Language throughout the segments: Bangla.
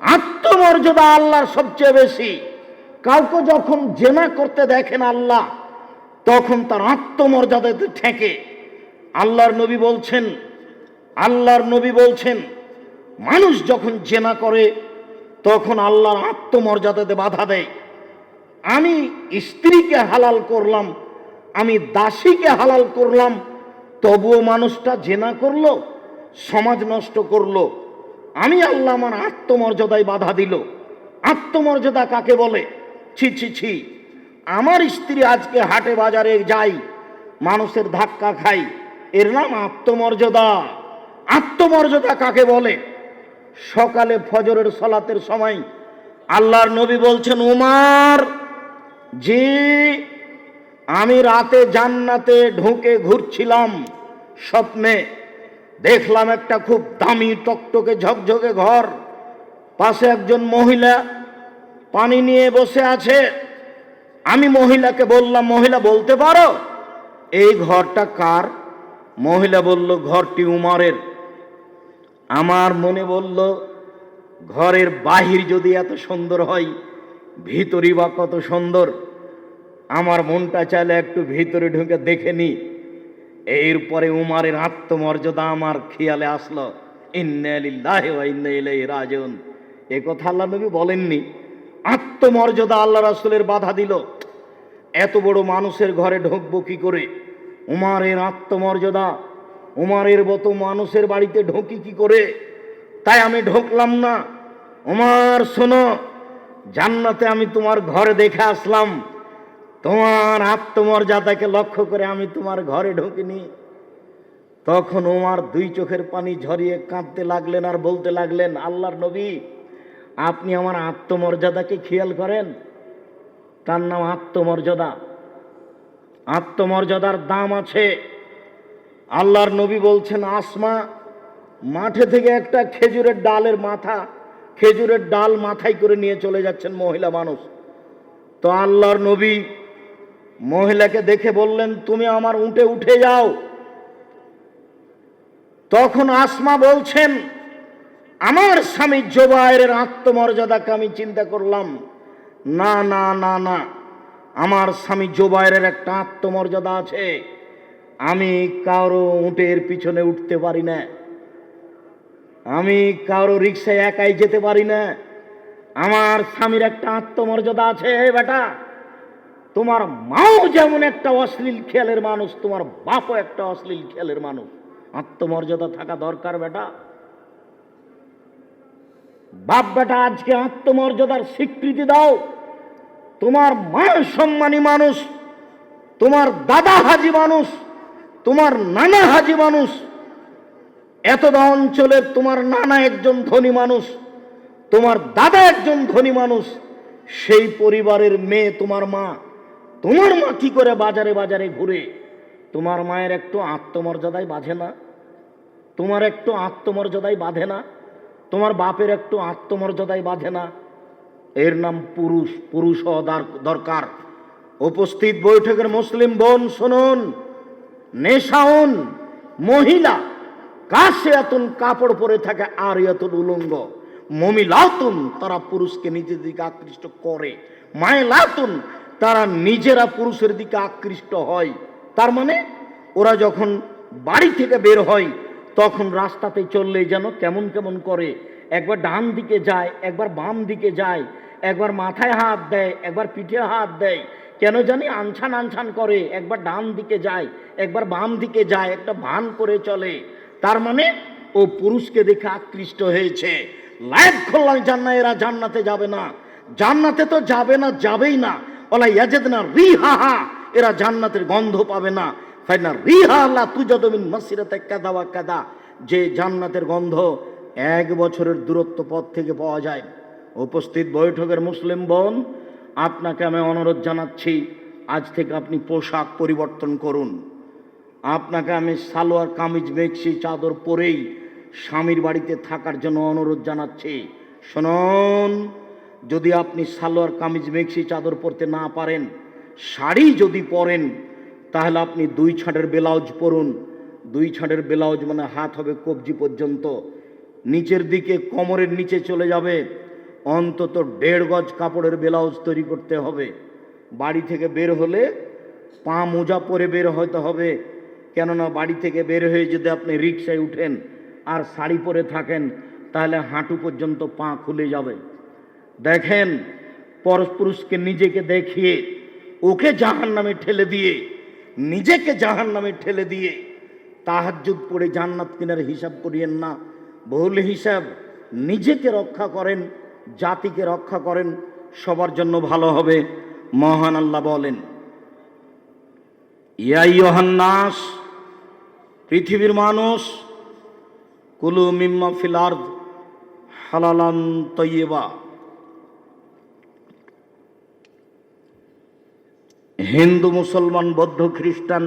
আত্মমর্যাদা আল্লাহর সবচেয়ে বেশি। কাউকে যখন জেনা করতে দেখেন আল্লাহ, তখন তার আত্মমর্যাদাতে ঠেকে, আল্লাহর নবী বলছেন, আল্লাহর নবী বলছেন, মানুষ যখন জেনা করে, তখন আল্লাহর আত্মমর্যাদাতে বাধা দেয়। আমি স্ত্রীকে হালাল করলাম, আমি দাসীকে হালাল করলাম, তবুও মানুষটা জেনা করল, সমাজ নষ্ট করল আমি আল্লাহ আমার আত্মমর্যাদায় বাধা দিল। আত্মমর্যাদা কাকে বলে? ছি ছি ছি। আমার স্ত্রী আজকে হাটে বাজারে যাই, মানুষের ধাক্কা খাই, এর নাম আত্মমর্যাদা। আত্মমর্যাদা কাকে বলে? সকালে ফজরের সলাতের সময় আল্লাহর নবী বলছেন, উমার যে আমি রাতে জান্নাতে ঢুকে ঘুরছিলাম স্বপ্নে। দেখলাম একটা খুব দামি টকটকে ঝকঝকে ঘর। পাশে একজন মহিলা পানি নিয়ে বসে আছে। আমি মহিলাকে বললাম, মহিলা, বলতে পারো, এই ঘরটা কার? মহিলা বলল, ঘরটি উমারের। আমার মনে বলল, ঘরের বাহির যদি এত সুন্দর হয়, ভিতরই বা কত সুন্দর। আমার মনটা চাইলে একটু ভিতরে ঢুকে দেখে নি এরপরে উমারের আত্মমর্যাদা আমার খেয়ালে আসলো। রাজিউন। এ কথা আল্লাহ নবী বলেননি। আত্মমর্যাদা আল্লাহ রাসূলের বাধা দিল। এত বড় মানুষের ঘরে ঢুকবো কি করে? উমারের আত্মমর্যাদা, উমারের মতো মানুষের বাড়িতে ঢুকি কি করে? তাই আমি ঢুকলাম না। উমার, শোনো, জান্নাতে আমি তোমার ঘরে দেখে আসলাম। তোমার আত্মমর্যাদাকে লক্ষ্য করে আমি তোমার ঘরে ঢুকিনি। তখন ওমার দুই চোখের পানি ঝরিয়ে কাঁদতে লাগলেন আর বলতে লাগলেন, আল্লাহর নবী, আপনি আমার আত্মমর্যাদাকে খেয়াল করেন? তার নাম আত্মমর্যাদা। আত্মমর্যাদার দাম আছে। আল্লাহর নবী বলছেন, আসমা, মাঠে থেকে একটা খেজুরের ডালের মাথা, খেজুরের ডাল মাথায় করে নিয়ে চলে যাচ্ছেন মহিলা মানুষ। তো আল্লাহর নবী মহিলাকে দেখে বললেন, তুমি আমার উঠে উঠে যাও। তখন আসমা বলছেন, আমার স্বামী জোবায়ের আত্মমর্যাদাকে আমি চিন্তা করলাম? না না না না, আমার স্বামী জোবায়ের একটা আত্মমর্যাদা আছে। আমি কারও উটের পিছনে উঠতে পারি না। আমি কারও রিক্সায় একাই যেতে পারি না। আমার স্বামীর একটা আত্মমর্যাদা আছে, হে বেটা। তোমার মাও যেমন একটা অশ্লীল খেয়ালের মানুষ, তোমার বাপও একটা অশ্লীল খেয়ালের মানুষ। আত্মমর্যাদা থাকা দরকার বেটা। বাপ বেটা, আজকে আত্মমর্যাদার স্বীকৃতি দাও। তোমার মা সম্মানী মানুষ, তোমার দাদা হাজি মানুষ, তোমার নানা হাজি মানুষ। এতদা অঞ্চলের তোমার নানা একজন ধনী মানুষ, তোমার দাদা একজন ধনী মানুষ, সেই পরিবারের মেয়ে তোমার মা। তোমার মা কি করে বাজারে বাজারে ঘুরে? তোমার মায়ের একটু আত্মমর্যাদায় বাঁধে না। তোমার একটু আত্মমর্যাদায় বাঁধে না। তোমার বাপের একটু আত্মমর্যাদায় বাঁধে না। এর নাম পুরুষ পুরুষ দরকার। উপস্থিত বৈঠকের মুসলিম বোন, শুনুন। নেশাউন, মহিলা কাশে এতন কাপড় পরে থাকে আর এতন উলঙ্গ। মমিলাতুন, তারা পুরুষকে নিজের দিকে আকৃষ্ট করে। মায়েলাতুন তারা নিজেরা পুরুষের দিকে আকৃষ্ট হয়। তার মানে ওরা যখন বাড়ি থেকে বের হয়, তখন রাস্তাতে চললে যেন কেমন কেমন করে। একবার ডান দিকে যায়, একবার বাম দিকে যায়, একবার মাথায় হাত দেয়, একবার পিঠে হাত দেয়। কেন জানি আনছান আনছান করে, একবার ডান দিকে যায়, একবার বাম দিকে যায়, একটা ভান করে চলে। তার মানে ও পুরুষকে দেখে আকৃষ্ট হয়েছে। লাইফ খোল্লাম জান্না এরা জান্নাতে যাবে না। জান্নাতে তো যাবে না, যাবেই না। ওলা ইয়াজেদ না রিহা হা এরা জান্নাতের গন্ধ পাবে না। তাই না রিহা আল্লাহ তুজদমিন মাসিরাতে কাদা বা কাদা যে জান্নাতের গন্ধ এক বছরের দূরত্ব পথ থেকে পাওয়া যায়। উপস্থিত বৈঠকের মুসলিম বোন, আপনাকে আমি অনুরোধ জানাচ্ছি, আজ থেকে আপনি পোশাক পরিবর্তন করুন। আপনাকে আমি সালোয়ার, কামিজ মেক্সি চাদর পরেই স্বামীর বাড়িতে থাকার জন্য অনুরোধ জানাচ্ছি। শুনুন। যদি আপনি সালোয়ার কামিজ মেক্সি চাদর পরতে না পারেন, শাড়ি যদি পরেন, তাহলে আপনি দুই ছাঁটের ব্লাউজ পরুন। দুই ছাঁটের ব্লাউজ মানে হাত হবে কবজি পর্যন্ত। নিচের দিকে কোমরের নিচে চলে যাবে। অন্তত দেড় গজ কাপড়ের ব্লাউজ তৈরি করতে হবে। বাড়ি থেকে বের হলে পা মোজা পরে বের হতে হবে। কেননা বাড়ি থেকে বের হয়ে যদি আপনি রিক্সায় উঠেন আর শাড়ি পরে থাকেন, তাহলে হাঁটু পর্যন্ত পা খুলে যাবে। দেখেন, পরপুরুষকে নিজেকে দেখিয়ে, ওকে জাহান নামে ঠেলে দিয়ে, নিজেকে জাহান নামে ঠেলে দিয়ে, তাহাজ্জুদ পড়ে জান্নাত কিনার হিসাব করিয়েন না। ভুল হিসাব, নিজেকে রক্ষা করেন, জাতিকে রক্ষা করেন, সবার জন্য ভালো হবে, মহান আল্লাহ বলেন। ইয়াইহান্নাস পৃথিবীর মানুষ, কুলু মিম্মা ফিলার্দ হালালান তৈবা হিন্দু, মুসলমান, বৌদ্ধ, খ্রিস্টান,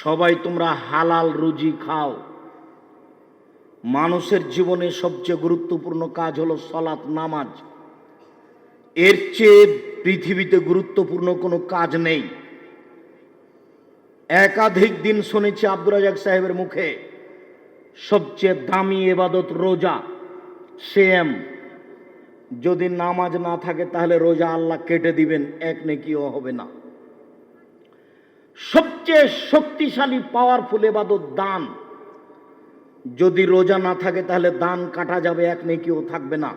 সবাই তোমরা হালাল রুজি খাও। মানুষের জীবনে সবচেয়ে গুরুত্বপূর্ণ কাজ হলো সলাৎ নামাজ। এর চেয়ে পৃথিবীতে গুরুত্বপূর্ণ কোনো কাজ নেই। একাধিক দিন শুনেছি আব্দুর রাজাক সাহেবের মুখে, সবচেয়ে দামি এবাদত রোজা সেম যদি নামাজ না থাকে, তাহলে রোজা আল্লাহ কেটে দিবেন, এক নেকিও হবে না। সবচেয়ে শক্তিশালী পাওয়ারফুল এবাদত দান। যদি রোজা না থাকে, তাহলে দান কাটা যাবে, এক নেকিও থাকবে না।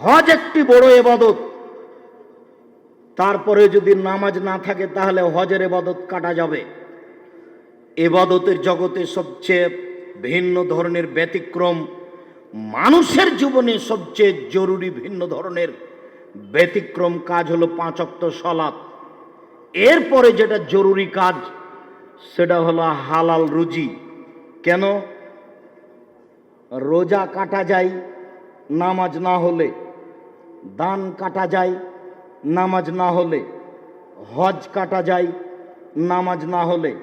হজ একটি বড় এবাদত। তারপরে যদি নামাজ না থাকে, তাহলে হজের এবাদত কাটা যাবে। এবাদতের জগতে সবচেয়ে ভিন্ন ধরনের ব্যতিক্রম মানুষের জীবনে সবচেয়ে জরুরি ভিন্ন ধরনের ব্যতিক্রম কাজ হলো পাঁচক্ত সলাৎ এরপরে যেটা জরুরি কাজ, সেটা হলো হালাল রুজি। কেন? রোজা কাটা যায়, নামাজ না হলে। দান কাটা যায়, নামাজ না হলে। হজ কাটা যায়, নামাজ না হলে।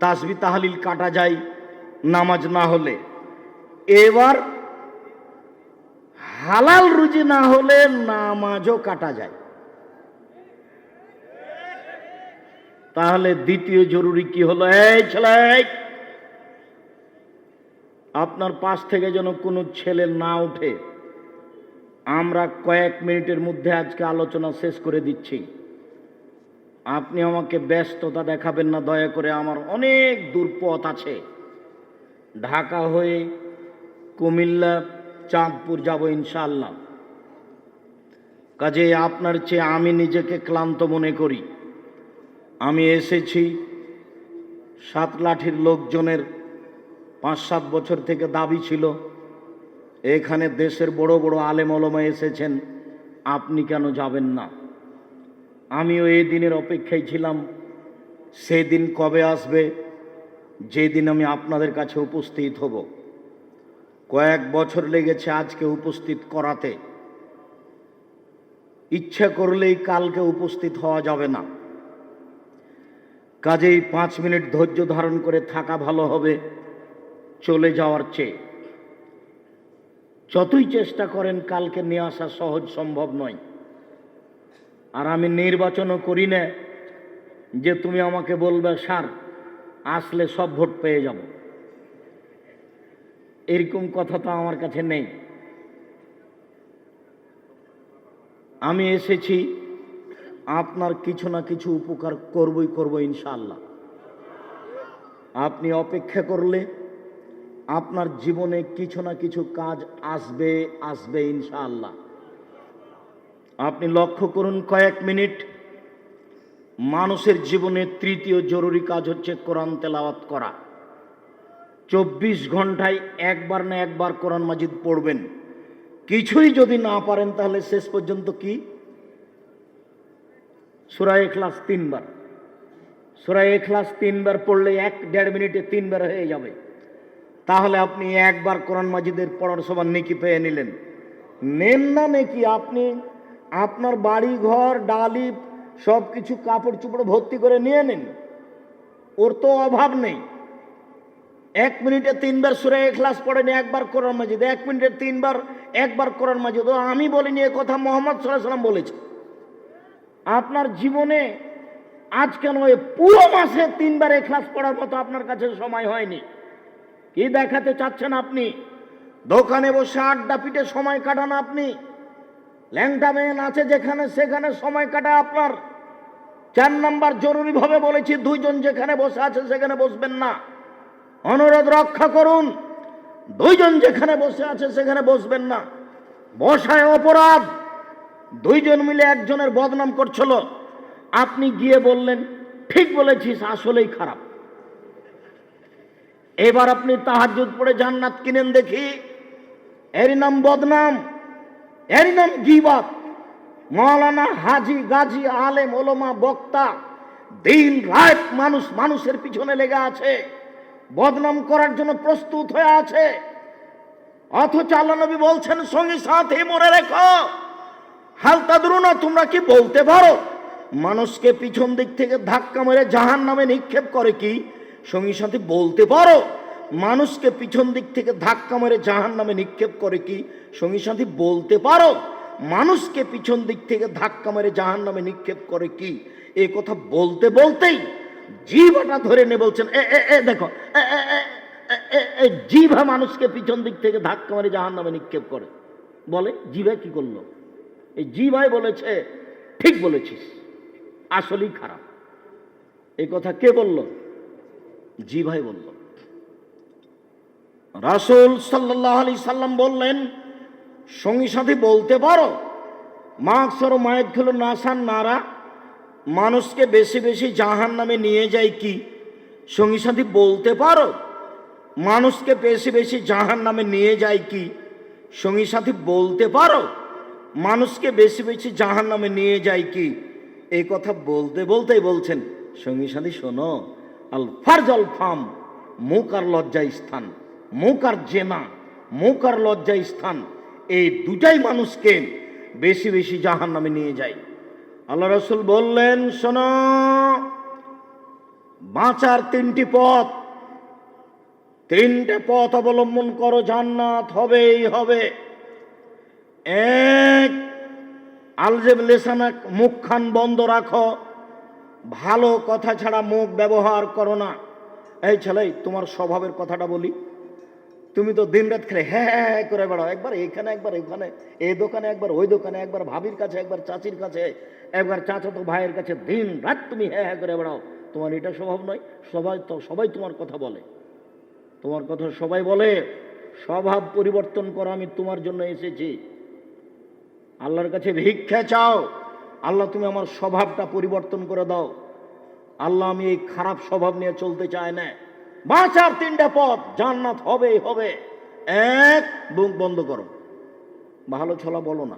তাসবি তাহালিল কাটা যায় নামাজ না হলে। এবার হালাল রুজি না হলে নামাজও কাটা যায়। তাহলে দ্বিতীয় জরুরি কি হলো? এই ছেলে আপনার পাশ থেকে যেন কোনো ছেলে না উঠে আমরা কয়েক মিনিটের মধ্যে আজকে আলোচনা শেষ করে দিচ্ছি। আপনি আমাকে ব্যস্ততা দেখাবেন না, দয়া করে। আমার অনেক দূর পথ আছে। ঢাকা হয়ে কুমিল্লা, চাঁদপুর যাব ইনশাআল্লাহ। কাজে আপনার চেয়ে আমি নিজেকে ক্লান্ত মনে করি। আমি এসেছি সাত লাঠির লোকজনের পাঁচ সাত বছর থেকে দাবি ছিল, এখানে দেশের বড় বড় আলেম ওলমা এসেছেন, আপনি কেন যাবেন না? আমিও এই দিনের অপেক্ষায় ছিলাম সেই দিন কবে আসবে? যেদিন আমি আপনাদের কাছে উপস্থিত হব, কয়েক বছর লেগেছে আজকে উপস্থিত করাতে। ইচ্ছা করলেই কালকে উপস্থিত হওয়া যাবে না। কাজেই পাঁচ মিনিট ধৈর্য ধারণ করে থাকা ভালো হবে, চলে যাওয়ার চেয়ে। যতই চেষ্টা করেন, কালকে নিয়ে আসা সহজ সম্ভব নয়। আর আমি নির্বাচনও করি না যে তুমি আমাকে বলবে, স্যার আসলে সব ভোট পেয়ে যাব। এরকম কথা তো আমার কাছে নেই। আমি এসেছি, আপনার কিছু না কিছু উপকার করবই করব ইনশাআল্লাহ। আপনি অপেক্ষা করলে আপনার জীবনে কিছু না কিছু কাজ আসবে আসবে ইনশাআল্লাহ। আপনি লক্ষ্য করুন কয়েক মিনিট। মানুষের জীবনে তৃতীয় জরুরি কাজ হচ্ছে কোরআন তেলাওয়াত করা। চব্বিশ ঘন্টায় একবার না একবার কোরআন মাজিদ পড়বেন। কিছুই যদি না পারেন তাহলে শেষ পর্যন্ত কি? সুরায় এখলাস তিনবার। সুরায় এখলাস তিনবার পড়লে এক দেড় মিনিটে তিনবার হয়ে যাবে। তাহলে আপনি একবার কোরআন মাজিদের পড়ার সবার নেকি পেয়ে নিলেন। নেন না নাকি আপনি? আপনার বাড়ি ঘর ডালি সব কিছু কাপড় চুপড় ভর্তি করে নিয়ে নিন। ওর তো অভাব নেই। এক মিনিটে তিনবার সুরে এখলাস পড়েনি, একবার কোরআন মাজিদ। এক মিনিটে তিনবার, একবার কোরআন মাজিদ। আমি বলিনি, এ কথা মোহাম্মদ সাল্লাম বলেছে। আপনার জীবনে আজ কেন পুরো মাসে তিনবার এখলাস পড়ার মতো আপনার কাছে সময় হয়নি? কি দেখাতে চাচ্ছেন আপনি? দোকানে বসে আড্ডা পিটে সময় কাটান আপনি? ল্যাংটা মেন আছে যেখানে, সেখানে সময় কাটায় আপনার। চার নাম্বার জরুরিভাবে বলেছি, দুইজন যেখানে বসে আছে সেখানে বসবেন না। অনুরোধ রক্ষা করুন, দুইজন যেখানে বসে আছে সেখানে বসবেন না। বসায় অপরাধ, দুইজন মিলে একজনের বদনাম করছিল। আপনি গিয়ে বললেন, ঠিক বলেছিস, আসলেই খারাপ। এবার আপনি তাহাজ্জুদ পড়ে জান্নাত কিনেন দেখি। এর নাম বদনাম। এর নাম গিবাত মৌলানা হাজি গাজী আলেম ওলমা বক্তা, দিন রাত মানুষ মানুষের পিছনে লেগে আছে, বদনাম করার জন্য প্রস্তুত হয়ে আছে। অথচ আল্লাহ নবী বলছেন, সঙ্গী সাথে মরে রেখো। হালতা না তোমরা কি বলতে পারো? মানুষকে পিছন দিক থেকে ধাক্কা মেরে জাহান নামে নিক্ষেপ করে কি? সঙ্গী সাথে বলতে পারো? মানুষকে পিছন দিক থেকে ধাক্কা মেরে জাহান নামে নিক্ষেপ করে কি? সঙ্গী সাথী বলতে পারো মানুষকে পিছন দিক থেকে ধাক্কা মেরে জাহান নামে নিক্ষেপ করে কি? এ কথা বলতে বলতেই জিভাটা ধরে নে বলছেন এ এ এ দেখো এ, এ, এ, এ, এ, এ, জিভা মানুষকে পিছন দিক থেকে ধাক্কা মেরে জাহান নামে নিক্ষেপ করে। বলে জিভা কি করল? এই জিভাই বলেছে ঠিক বলেছিস আসলেই খারাপ। এই কথা কে বলল? জিভাই বলল। রাসূল সাল্লাহ আলি সাল্লাম বললেন, সঙ্গী সাথী বলতে পারো মাকসর মায়ের খেলো নাসান নারা, মানুষকে বেশি বেশি জাহান নামে নিয়ে যায় কি? সঙ্গী সাথী বলতে পারো, মানুষকে বেশি বেশি জাহান নামে নিয়ে যায় কি? সঙ্গী সাথী বলতে পারো, মানুষকে বেশি বেশি জাহান নামে নিয়ে যায় কি? এই কথা বলতে বলতেই বলছেন, সঙ্গী সাথী শোনো, আল ফার্জ আল ফাম, মুখ আর লজ্জায় স্থান। মুখ আর জেনা মুখ আর লজ্জা স্থান, এই দুটাই মানুষকে বেশি বেশি জাহান নামে নিয়ে যায়। আল্লাহ রসুল বললেন, শোনো, বাঁচার তিনটি পথ। তিনটে পথ অবলম্বন করো, জান্নাত হবেই হবে। এক, আলজেব লেসানা মুখখান বন্ধ রাখো। ভালো কথা ছাড়া মুখ ব্যবহার করো না। এই ছেলে তোমার স্বভাবের কথাটা বলি। তুমি তো দিন রাত খেলে হ্যাঁ হ্যাঁ হ্যাঁ করে বেড়াও। একবার এখানে একবার ওখানে, এই দোকানে, একবার ওই দোকানে, একবার ভাবির কাছে, একবার চাচির কাছে, একবার চাচাতো ভাইয়ের কাছে দিন রাত তুমি হ্যাঁ হ্যাঁ করে বেড়াও। তোমার এটা স্বভাব নয়, সবাই তো, সবাই তোমার কথা বলে। তোমার কথা সবাই বলে, স্বভাব পরিবর্তন করো আমি তোমার জন্য এসেছি। আল্লাহর কাছে ভিক্ষা চাও, আল্লাহ তুমি আমার স্বভাবটা পরিবর্তন করে দাও। আল্লাহ আমি এই খারাপ স্বভাব নিয়ে চলতে চাই না। বাঁচার তিনটা পথ, জান্নাত হবে হবে। এক, বুক বন্ধ করো। ভালো ছলা বলো না।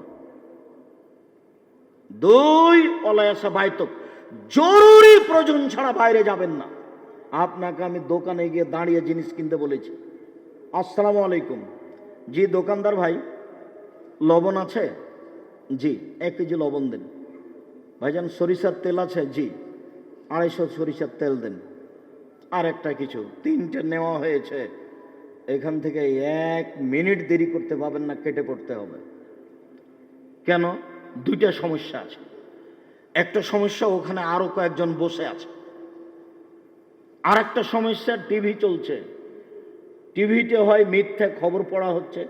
দুই, অলায়াসা বাইতক। জরুরি প্রয়োজন ছাড়া বাইরে যাবেন না। আপনাকে আমি দোকানে গিয়ে দাঁড়িয়ে জিনিস কিনতে বলেছি। আসসালামু আলাইকুম। জি, দোকানদার ভাই। লবণ আছে? জি, এক কেজি লবণ দেন। ভাইজান, সরিষার তেল আছে? জি, আড়াইশো সরিষার তেল দেন। আর একটা কিছু, তিনটে নেওয়া হয়েছে। এখান থেকে এক মিনিট দেরি করতে পাবেন না, কেটে পড়তে হবে। কেন? দুইটা সমস্যা আছে। একটা সমস্যা, ওখানে আরও কয়েকজন বসে আছে। আর একটা সমস্যা, টিভি চলছে। টিভিতে হয় মিথ্যে খবর পড়া হচ্ছে।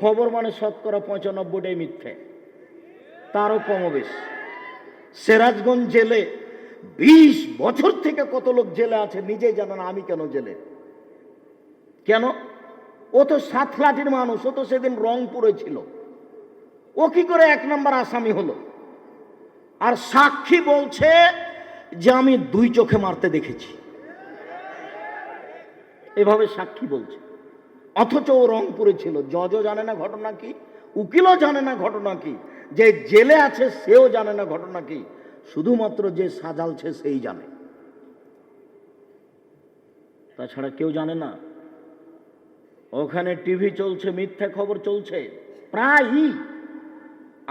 খবর মানে শতকরা পঁচানব্বইটাই মিথ্যে। তারও কমবেশ সিরাজগঞ্জ জেলে বিশ বছর থেকে কত লোক জেলে আছে, নিজেই জানে না আমি কেন জেলে। কেন? ও তো সাতলাটির মানুষ, ও তো সেদিন রংপুরে ছিল। ও কি করে এক নম্বর আসামি হলো? আর সাক্ষী বলছে যে আমি দুই চোখে মারতে দেখেছি। এভাবে সাক্ষী বলছে। অথচ ও রংপুরে ছিল। জজও জানে না ঘটনা কি? উকিলও জানে না ঘটনা কি? যে জেলে আছে, সেও জানে না ঘটনা কি? শুধুমাত্র যে সাজালছে সেই জানে। তাছাড়া কেউ জানে না, ওখানে টিভি চলছে, মিথ্যা খবর চলছে, প্রায়ই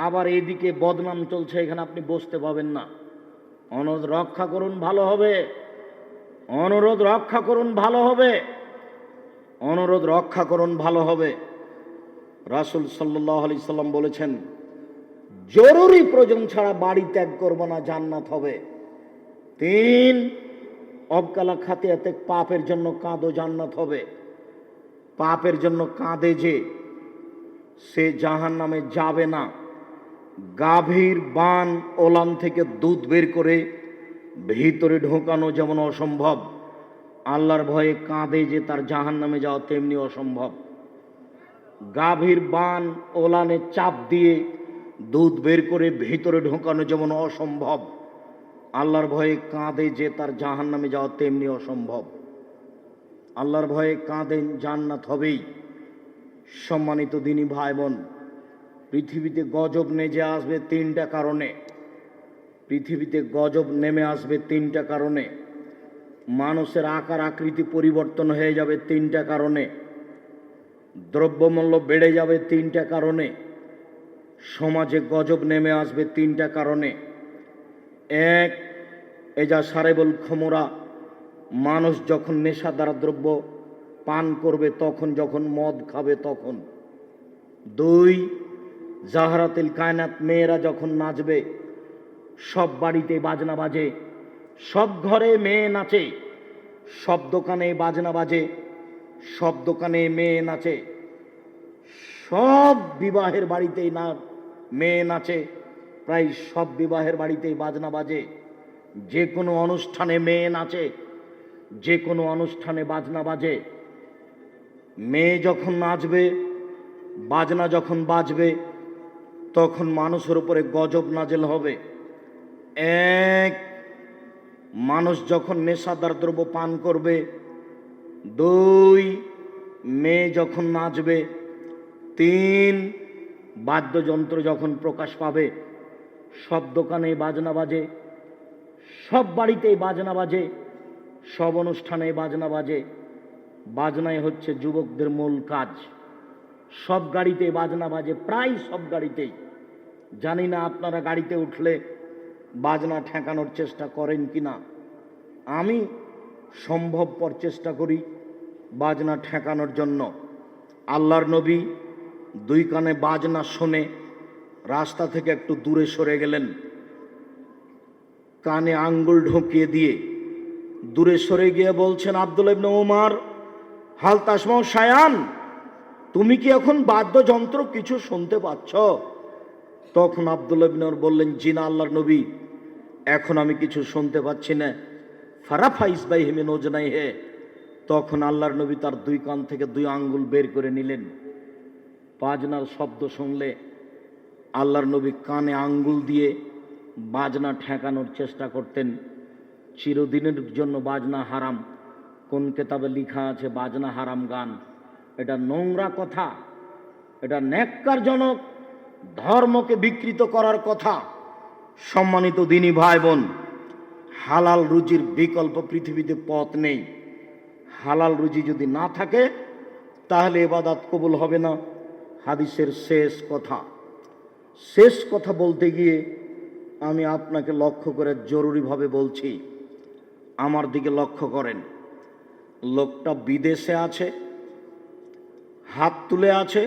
আবার এদিকে বদনাম চলছে, এখানে আপনি বসতে পাবেন না। অনুরোধ রক্ষা করুন, ভালো হবে। অনুরোধ রক্ষা করুন, ভালো হবে। অনুরোধ রক্ষা করুন, ভালো হবে। রাসুল সাল্লাহ আলি সাল্লাম বলেছেন জরুরি প্রয়োজন ছাড়া বাড়ি ত্যাগ করব না, জান্নাত হবে। তিন, অবকালা খাতিয়াতে পাপের জন্য কাঁদো, জান্নাত হবে। পাপের জন্য কাঁদে যে, সে জাহান নামে যাবে না। গাভীর বান ওলান থেকে দুধ বের করে ভিতরে ঢোকানো যেমন অসম্ভব, আল্লাহর ভয়ে কাঁদে যে তার জাহান নামে যাওয়া তেমনি অসম্ভব। গাভীর বান ওলানে চাপ দিয়ে দুধ বের করে ভেতরে ঢোকানো যেমন অসম্ভব। আল্লাহর ভয়ে কাঁদে যে তার জাহান নামে যাওয়া তেমনি অসম্ভব। আল্লাহর ভয়ে কাঁদেন জান্নাত হবেই। সম্মানিত দিনী ভাই বোন পৃথিবীতে গজব নেজে আসবে তিনটা কারণে। পৃথিবীতে গজব নেমে আসবে তিনটা কারণে। মানুষের আকার আকৃতি পরিবর্তন হয়ে যাবে তিনটা কারণে। দ্রব্যমূল্য বেড়ে যাবে তিনটা কারণে। সমাজে গজব নেমে আসবে তিনটা কারণে। এক এজা সারেবল ক্ষমরা মানুষ যখন নেশাদার দ্রব্য পান করবে তখন, যখন মদ খাবে তখন। দুই, জাহারাতিল কায়নাত মেয়েরা যখন নাচবে, সব বাড়িতে বাজনা বাজে, সব ঘরে মেয়ে নাচে, সব দোকানে বাজনা বাজে, সব দোকানে মেয়ে নাচে, সব বিবাহের বাড়িতেই না মেয়ে নাচে, প্রায় সব বিবাহের বাড়িতেই বাজনা বাজে। যে কোনো অনুষ্ঠানে মেয়ে নাচে, যে কোনো অনুষ্ঠানে বাজনা বাজে। মেয়ে যখন নাচবে, বাজনা যখন বাজবে, তখন মানুষের উপরে গজব নাজেল হবে। এক, মানুষ যখন নেশাদার দ্রব্য পান করবে, দুই, মেয়ে যখন নাচবে, তিন বাদ্যযন্ত্র যখন প্রকাশ পাবে, সব দোকানে বাজনা বাজে, সব বাড়িতেই বাজনা বাজে, সব অনুষ্ঠানে বাজনা বাজে। বাজনাই হচ্ছে যুবকদের মূল কাজ। সব গাড়িতে বাজনা বাজে, প্রায় সব গাড়িতেই। জানি না আপনারা গাড়িতে উঠলে বাজনা ঠেকানোর চেষ্টা করেন কি না আমি সম্ভবপর চেষ্টা করি বাজনা ঠেকানোর জন্য। আল্লাহর নবী দুই কানে বাজনা শোনে রাস্তা থেকে একটু দূরে সরে গেলেন। কানে আঙ্গুল ঢুকিয়ে দিয়ে দূরে সরে গিয়ে বলছেন, আব্দুল ইবনে ওমার হাল তাসমাও সায়ান তুমি কি এখন বাদ্যযন্ত্র কিছু শুনতে পাচ্ছ? তখন আব্দুল ইবনর বললেন, জিনা আল্লাহর নবী, এখন আমি কিছু শুনতে পাচ্ছি না। ফারাফাইস বাই হেমে নোজনাই হে তখন আল্লাহর নবী তার দুই কান থেকে দুই আঙ্গুল বের করে নিলেন। বাজনার শব্দ শুনলে আল্লাহর নবী কানে আঙ্গুল দিয়ে বাজনা ঠেকানোর চেষ্টা করতেন। চিরদিনের জন্য বাজনা হারাম। কোন কেতাবে লিখা আছে বাজনা হারাম গান? এটা নোংরা কথা। এটা ন্যাক্কারজনক। ধর্মকে বিকৃত করার কথা। সম্মানিত দিনী ভাই বোন হালাল রুজির বিকল্প পৃথিবীতে পথ নেই। হালাল রুজি যদি না থাকে, তাহলে এবাদাত কবুল হবে না। হাদিসের শেষ কথা। শেষ কথা বলতে গিয়ে আমি আপনাকে লক্ষ্য করে জরুরিভাবে বলছি, আমার দিকে লক্ষ্য করেন। লোকটা বিদেশে আছে, হাত তুলে আছে,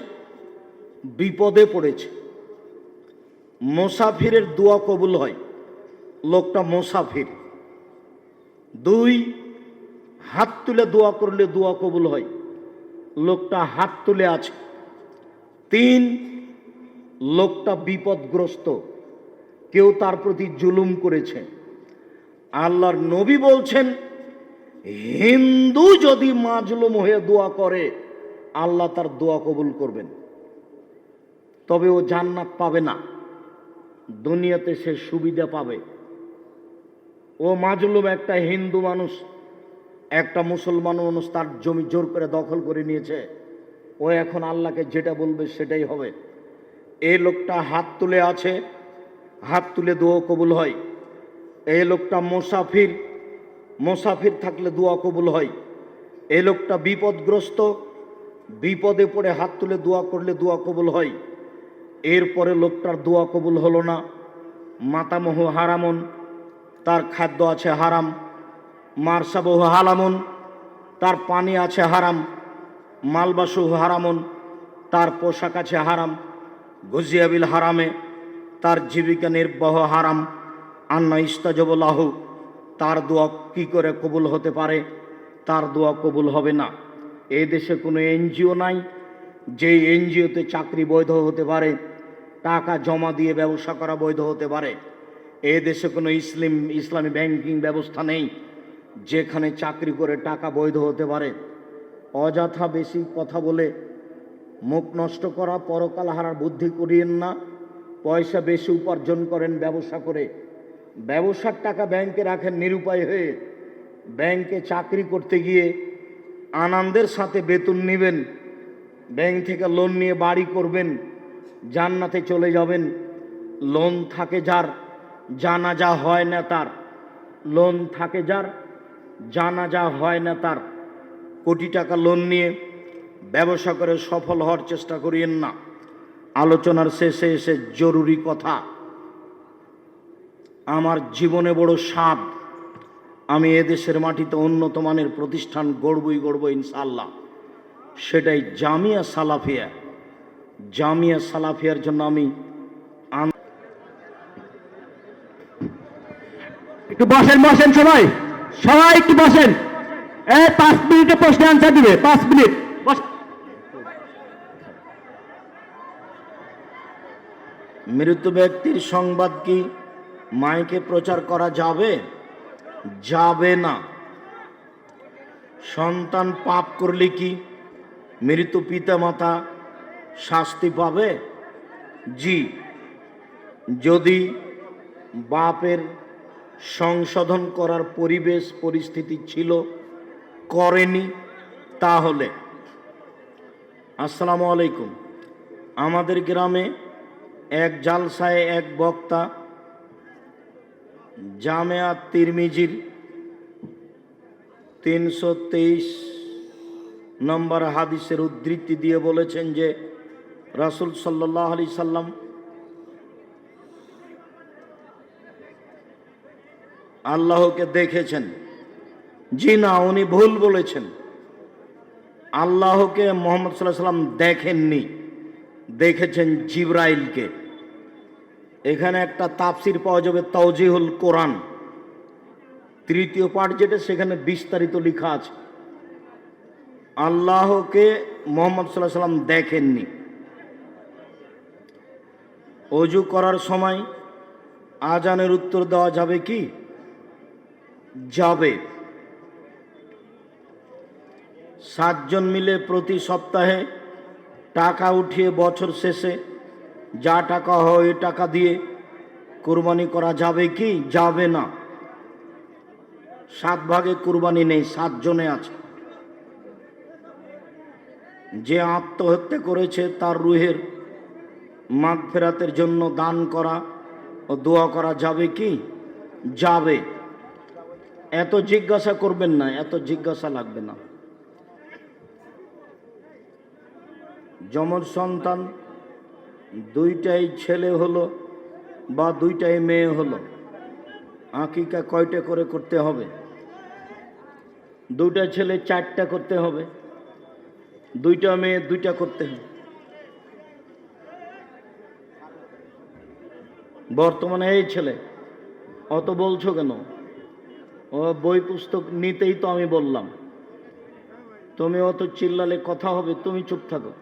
বিপদে পড়েছে। মোসাফিরের দোয়া কবুল হয়, লোকটা মোসাফির। দুই, হাত তুলে দোয়া করলে দোয়া কবুল হয়, লোকটা হাত তুলে আছে। তিন, লোকটা বিপদগ্রস্ত। কেউ তার প্রতি জুলুম করেছে। আল্লাহর নবী বলছেন, হিন্দু যদি মাজলুম হয়ে দোয়া করে, আল্লাহ তার দোয়া কবুল করবেন। তবে ও জান্নাত পাবে না। দুনিয়াতে সে সুবিধা পাবে। ও মাজলুম একটা হিন্দু মানুষ, একটা মুসলমান মানুষ তার জমি জোর করে দখল করে নিয়েছে। ও এখন আল্লাহকে যেটা বলবে সেটাই হবে। এই লোকটা হাত তুলে আছে, হাত তুলে দোয়া কবুল হয়। এই লোকটা মোসাফির মোসাফির থাকলে দোয়া কবুল হয়। এই লোকটা বিপদগ্রস্ত, বিপদে পড়ে হাত তুলে দোয়া করলে দোয়া কবুল হয়। এরপরে লোকটার দোয়া কবুল হলো না। মাতামহ হারামন, তার খাদ্য আছে হারাম। মারসাবহ হালামন, তার পানি আছে হারাম। মালবাসু হারামন, তার পোশাক আছে হারাম গুজিয়াবিল হারামে, তার জীবিকা নির্বাহ হারাম, আন্না ইস্তাজবুল্লাহ তার দোয়া কি করে কবুল হতে পারে? তার দোয়া কবুল হবে না। এ দেশে কোনো এনজিও নাই যে এনজিওতে চাকরি বৈধ হতে পারে, টাকা জমা দিয়ে ব্যবসা করা বৈধ হতে পারে। এ দেশে কোনো ইসলিম, ইসলামী ব্যাংকিং ব্যবস্থা নেই, যেখানে চাকরি করে টাকা বৈধ হতে পারে। অযথা বেশি কথা বলে মুখ নষ্ট করা, পরকাল হারার বুদ্ধি করিয়েন না। পয়সা বেশি উপার্জন করেন ব্যবসা করে। ব্যবসার টাকা ব্যাংকে রাখেন নিরুপায় হয়ে। ব্যাংকে চাকরি করতে গিয়ে আনন্দের সাথে বেতন নেবেন। ব্যাংক থেকে লোন নিয়ে বাড়ি করবেন। জান্নাতে চলে যাবেন। লোন থাকে যার, জানাজা হয় না তার। লোন থাকে যার, জানাজা হয় না তার। কোটি টাকা লোন নিয়ে ব্যবসা করে সফল হওয়ার চেষ্টা করিয়েন না। আলোচনার শেষে এসে জরুরি কথা, আমার জীবনে বড় সাপ আমি এদেশের মাটিতে উন্নত মানের প্রতিষ্ঠান গড়বই, গড়ব ইনশাল্লাহ সেটাই জামিয়া সালাফিয়া। জামিয়া সালাফিয়ার জন্য আমি একটু বসেন বসেন সবাই। সবাই একটু বসেন। এই পাঁচ মিনিটে প্রশ্ন আনসার দিবে, পাঁচ মিনিট। মৃত ব্যক্তির সংবাদ কি মাইকে প্রচার করা যাবে? যাবে না। সন্তান পাপ করলে কি মৃত পিতামাতা শাস্তি পাবে? জি। যদি বাপের সংশোধন করার পরিবেশ, পরিস্থিতি ছিল করেনি, তাহলে। আসসালামু আলাইকুম। আমাদের গ্রামে এক জালসায় এক বক্তা জামেয়া তিরমিজির তিনশো তেইশ নম্বর হাদিসের উদ্ধৃতি দিয়ে বলেছেন যে, রাসুল সাল্লাহ আলি সাল্লাম আল্লাহকে দেখেছেন। জি না, উনি ভুল বলেছেন। আল্লাহকে মোহাম্মদ সাল্লাহ সাল্লাম দেখেননি। দেখেছেন জিব্রাইলকে। এখানে একটা তাফসির পাওয়া যাবে তৌজিহুল কোরআন। তৃতীয় পাঠ যেটা, সেখানে বিস্তারিত লেখা আছে। আল্লাহকে মোহাম্মদ সাল্লাহ সাল্লাম দেখেননি। অজু করার সময় আজানের উত্তর দেওয়া যাবে কি? যাবে। সাতজন মিলে প্রতি সপ্তাহে টাকা উঠিয়ে বছর শেষে যা টাকা হয় ওই টাকা দিয়ে কুরবানি করা যাবে কি? যাবে না। সাত ভাগে কুরবানি নেই, সাতজনে আছে। যে আত্মহত্যা করেছে তার রুহের মাগ ফেরাতের জন্য দান করা ও দোয়া করা যাবে কি? যাবে। এত জিজ্ঞাসা করবেন না, এত জিজ্ঞাসা লাগবে না। যমজ সন্তান, দুইটাই ছেলে হলো বা দুইটাই মেয়ে হলো। আঁকিকা কয়টা করে করতে হবে? দুইটা ছেলে চারটা করতে হবে, দুইটা মেয়ে দুইটা করতে হবে। বর্তমানে এই ছেলে, অত বলছো কেন? ও বই পুস্তক নিতেই তো আমি বললাম। তুমি অত চিল্লালে কথা হবে, তুমি চুপ থাকো।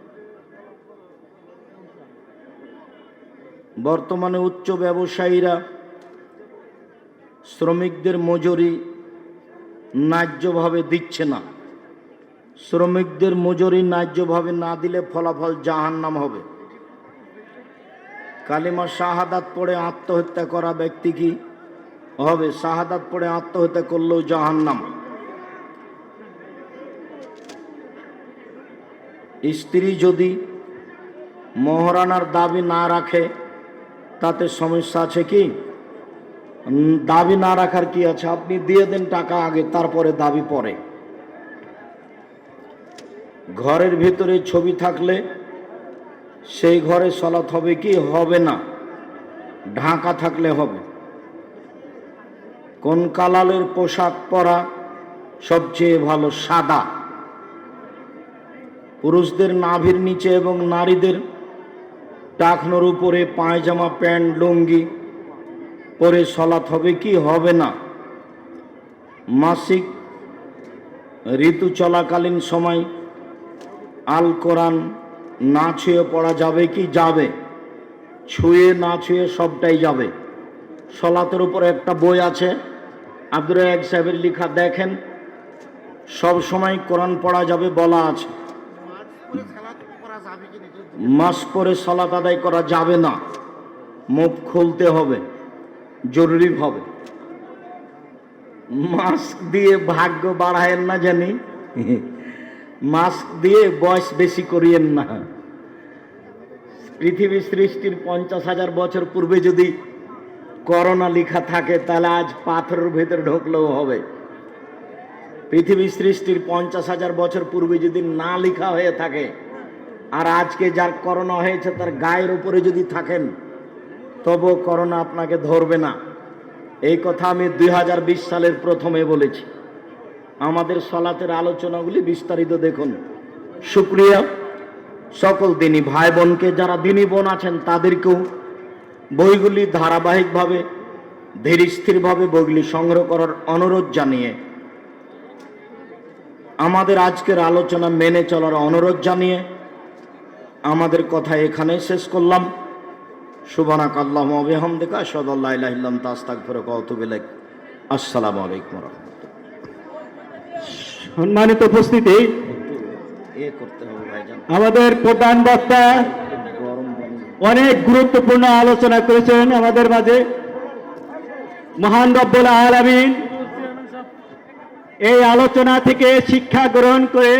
বর্তমানে উচ্চ ব্যবসায়ীরা শ্রমিকদের মজুরি ন্যায্যভাবে দিচ্ছে না। শ্রমিকদের মজুরি ন্যায্যভাবে না দিলে ফলাফল জাহান্নাম হবে। কালিমা শাহাদাত পড়ে আত্মহত্যা করা ব্যক্তি কি হবে? শাহাদাত পড়ে আত্মহত্যা করলেও জাহান্নাম। স্ত্রী যদি মহারানার দাবি না রাখে তাতে সমস্যা আছে কি? দাবি না রাখার কি আছে? আপনি দিয়ে দেন টাকা আগে, তারপরে দাবি পরে। ঘরের ভিতরে ছবি থাকলে সেই ঘরে সলাৎ হবে কি? হবে না। ঢাকা থাকলে হবে। কোন কালালের পোশাক পরা সবচেয়ে ভালো? সাদা। পুরুষদের নাভির নিচে এবং নারীদের টাকনোর উপরে পায়জামা, প্যান্ট, লুঙ্গি পরে সলাৎ হবে কি? হবে না। মাসিক ঋতু চলাকালীন সময় আল কোরআন না ছুঁয়ে পড়া যাবে কি? যাবে। ছুঁয়ে না ছুঁয়ে সবটাই যাবে। সলাতের উপরে একটা বই আছে। আব্দুর সাহেবের লেখা দেখেন। সব সময় কোরআন পড়া যাবে বলা আছে। মাস্ক পরে সলাত আদায় করা যাবে না। মুখ খুলতে হবে, জরুরি হবে। মাস্ক দিয়ে ভাগ্য বাড়ায়েন না জানি। মাস্ক দিয়ে বয়স বেশি করিয়েন না। পৃথিবী সৃষ্টির পঞ্চাশ হাজার বছর পূর্বে যদি করোনা লেখা থাকে, তাহলে আজ পাথরের ভেতরে ঢুকলেও হবে। পৃথিবী সৃষ্টির পঞ্চাশ হাজার বছর পূর্বে যদি না লেখা হয়ে থাকে আর আজকে যার করোনা হয়েছে, তার গায়ের উপরে যদি থাকেন তবু করোনা আপনাকে ধরবে না। এই কথা আমি দুই হাজার বিশ সালের প্রথমে বলেছি। আমাদের সলাতের আলোচনাগুলি বিস্তারিত দেখুন। শুক্রিয়া। সকল দিনই ভাই বোনকে যারা দিনী বোন আছেন, তাদেরকেও বইগুলি ধারাবাহিকভাবে, ধীর স্থিরভাবে বইগুলি সংগ্রহ করার অনুরোধ জানিয়ে, আমাদের আজকের আলোচনা মেনে চলার অনুরোধ জানিয়ে আমাদের কথা এখানে শেষ করলাম। সুবানাক আল্লাহ আবিহামদিকা সদাল্লাহ ইলাহিল্লাম তাস্তাক ফেরো কৌতুবিলেক আসসালামু আলাইকুম রহমতুল্লাহ। সম্মানিত উপস্থিতি আমাদের প্রধান বক্তা অনেক গুরুত্বপূর্ণ আলোচনা করেছেন আমাদের মাঝে। মহান রব্বুল আলামিন এই আলোচনা থেকে শিক্ষা গ্রহণ করে